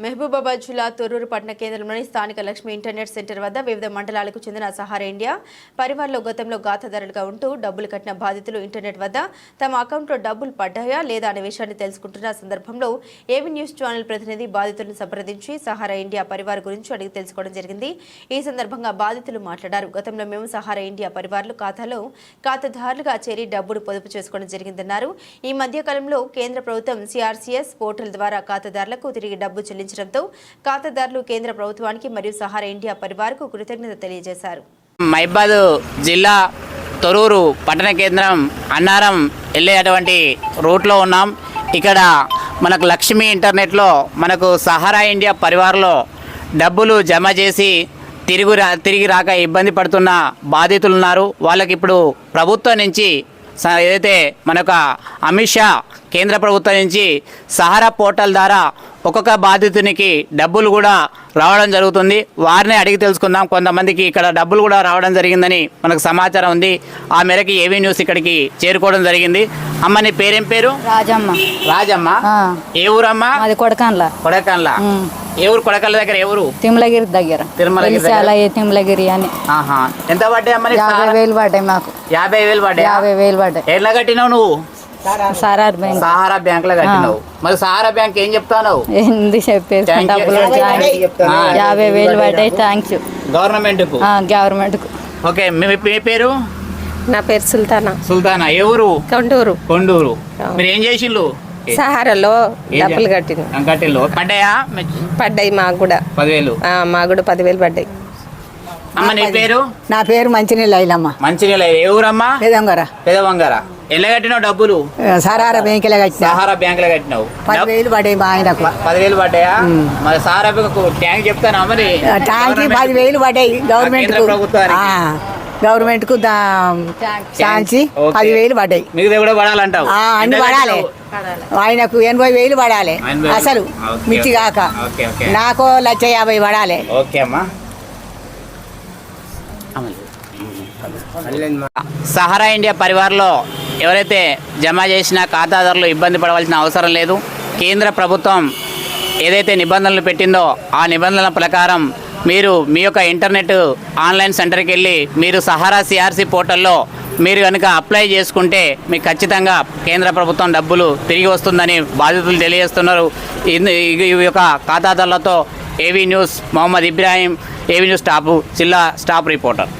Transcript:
మహబూబాబాద్ జిల్లా తొర్రూరు పట్టణ కేంద్రంలోని స్థానిక లక్ష్మి ఇంటర్నెట్ సెంటర్ వద్ద వివిధ మండలాలకు చెందిన సహారా ఇండియా పరివార్లో గతంలో గాతదారులుగా ఉంటూ డబ్బులు కట్టిన బాధితులు ఇంటర్నెట్ వద్ద తమ అకౌంట్లో డబ్బులు పడ్డాయా లేదా అనే విషయాన్ని తెలుసుకుంటున్న సందర్భంలో ఏవి న్యూస్ ఛానల్ ప్రతినిధి బాధితులను సంప్రదించి సహారా ఇండియా పరివార్ గురించి అడిగి తెలుసుకోవడం జరిగింది. ఈ సందర్భంగా బాధితులు మాట్లాడారు. గతంలో మేము సహారా ఇండియా పరివార్లు ఖాతాలో ఖాతాదారులుగా చేరి డబ్బులు పొదుపు చేసుకోవడం జరిగిందన్నారు. ఈ మధ్యకాలంలో కేంద్ర ప్రభుత్వం సిఆర్సీఎస్ పోర్టల్ ద్వారా ఖాతాదారులకు తిరిగి డబ్బు చెల్లించడంతో ఖాతాదారులు కేంద్ర ప్రభుత్వానికి మరియు సహారా ఇండియా పరివార్కు కృతజ్ఞత తెలియజేశారు. మైబాద్ జిల్లా తొరూరు పట్టణ కేంద్రం అన్నారం వెళ్ళేటువంటి రూట్లో ఉన్నాం. ఇక్కడ మనకు లక్ష్మీ ఇంటర్నెట్లో మనకు సహారా ఇండియా పరివార్లో డబ్బులు జమ చేసి తిరుగు రా తిరిగి రాక ఇబ్బంది పడుతున్న బాధితులు ఉన్నారు. వాళ్ళకి ఇప్పుడు ప్రభుత్వం నుంచి స- ఏదైతే మనకు అమిత్ షా కేంద్ర ప్రభుత్వం నుంచి సహారా పోర్టల్ ద్వారా ఒక్కొక్క బాధితునికి డబ్బులు కూడా రావడం జరుగుతుంది. వారిని అడిగి తెలుసుకుందాం. కొంతమందికి ఇక్కడ డబ్బులు కూడా రావడం జరిగిందని మనకు సమాచారం ఉంది. ఆ మేరకు ఏవీ న్యూస్ ఇక్కడికి చేరుకోవడం జరిగింది. అమ్మ నీ పేరేం పేరు? రాజమ్మ. రాజమ్మ? ఏ ఊరమ్మా? మాది కొడకాన్ల. కొడకల్లా ఏ ఊరు? కొడకల్ల దగ్గర ఏ ఊరు? తిమ్మలగిరి దగ్గర. తిరుమలగిరి అని. ఆహా. ఎంత పడ్డాయి అమ్మ యాభై? వేలు పడ్డాయి మాకు. యాభై వేలు పడ్డాయి? యాభై వేలు పడ్డాయి. ఎట్లా కట్టినావు నువ్వు? సారార్ బ్యాంక్ సహారా బ్యాంక్. లో కట్టినావు. మరి సహారా బ్యాంక్ ఏం చెప్తావు ఏంది చెప్పేసి. యాభై వేలు పడ్డాయి. థ్యాంక్స్ గవర్నమెంట్కు గవర్నమెంట్కు ఓకే మీ పేరు? నా పేరు సుల్తానా. సుల్తానా. ఏ ఊరు? కొండూరు. కొండూరు. మీరు ఏం చేసిండ్రు సహారాలో డబ్బులు కట్టిన కట్టిల్లు పడ్డాయా? పడ్డాయి మాకు కూడా. పదివేలు. ఆ, మాకు కూడా పదివేలు పడ్డాయి. అమ్మ నీ పేరు? నా పేరు మంచినీళ్ళు మంచినీళ్ళ ఏ ఊరమ్మా? పెదంగర పెదవంగార. ఎలా కట్టినావు డబ్బులు? సరార బ్యాంకులో కట్టిన. సహారా బ్యాంక్లో కట్టినావు. పదివేలు పడే మా ఆయనకు. పదివేలు పడ్డాయా? మరి సహారా బ్యాంక్ ట్యాంక్ చెప్తానా మరి? ట్యాంకి పదివేలు పడ్డాయి గవర్నమెంట్ ప్రభుత్వానికి. గవర్నమెంట్కు ఓకే. పదివేలు పడ్డాయి. మిగతా కూడా పడాలంటావు? ఆ, అన్ని పడాలి? ఆయనకు ఎనభై వేలు పడాలి. అసలు మిర్చి కాక. Okay, okay. నాకు లక్ష యాభై పడాలి. ఓకే అమ్మా. సహారా ఇండియా పరివార్లో ఎవరైతే జమ చేసిన ఖాతాదారులు ఇబ్బంది పడవలసిన అవసరం లేదు కేంద్ర ప్రభుత్వం ఏదైతే నిబంధనలు పెట్టిందో ఆ నిబంధనల ప్రకారం మీరు మీ యొక్క ఇంటర్నెట్ ఆన్లైన్ సెంటర్కి వెళ్ళి మీరు సహారా సిఆర్సీ పోర్టల్లో మీరు కనుక అప్లై చేసుకుంటే మీకు ఖచ్చితంగా కేంద్ర ప్రభుత్వం డబ్బులు తిరిగి వస్తుందని బాధితులు తెలియజేస్తున్నారు. ఈ యొక్క ఖాతాదారులతో ఏవీ news Mohammed Ibrahim AV news staff జిల్లా స్టాఫ్ రిపోర్టర్.